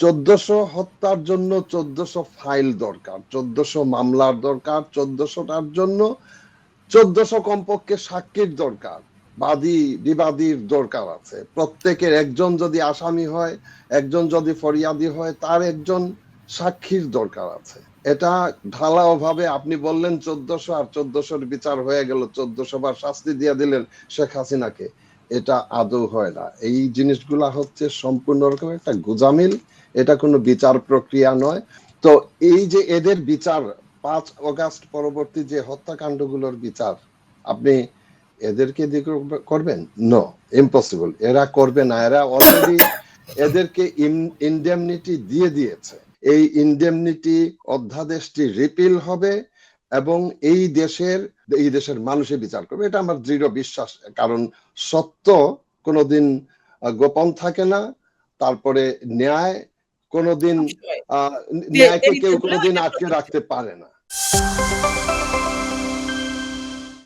চোদ্দশো হত্যার জন্য চোদ্দশো ফাইল দরকার, চোদ্দশো মামলার দরকার, চোদ্দশোটার জন্য চোদ্দশো কমপক্ষে সাক্ষীর দরকার, বাদী বিবাদীর দরকার আছে। প্রত্যেকের একজন যদি আসামি হয়, একজন যদি ফরিয়াদি হয়, তার একজন সাক্ষীর দরকার আছে। এটা ঢালাও ভাবে আপনি বললেন চোদ্দশো আর চোদ্দশোর বিচার হয়ে গেল, চোদ্দশো বার শাস্তি দিয়ে দিলেন শেখ হাসিনাকে। এটা আদৌ হয় না। এই জিনিসগুলা হচ্ছে সম্পূর্ণ রকম একটা গুজামিল। এটা কোনো বিচার প্রক্রিয়া নয়। তো এই যে এদের বিচার, পাঁচ অগাস্ট পরবর্তী যে হত্যাকাণ্ডগুলোর বিচার, আপনি এদেরকে দিয়ে করবেন? নো ইম্পসিবল এরা করবে না। এরা অলরেডি এদেরকে ইনডেমনিটি দিয়ে দিয়েছে। এই ইনডেমনিটি অধ্যাদেশটি রিপিল হবে। এবং এই দেশের এই দেশের মানুষে বিচার করবে। এটা আমার দৃঢ় বিশ্বাস। কারণ সত্য কোনোদিন গোপন থাকে না। তারপরে ন্যায় কোনোদিন আহ, ন্যায়কে কেউ কোনোদিন আটকে রাখতে পারে না।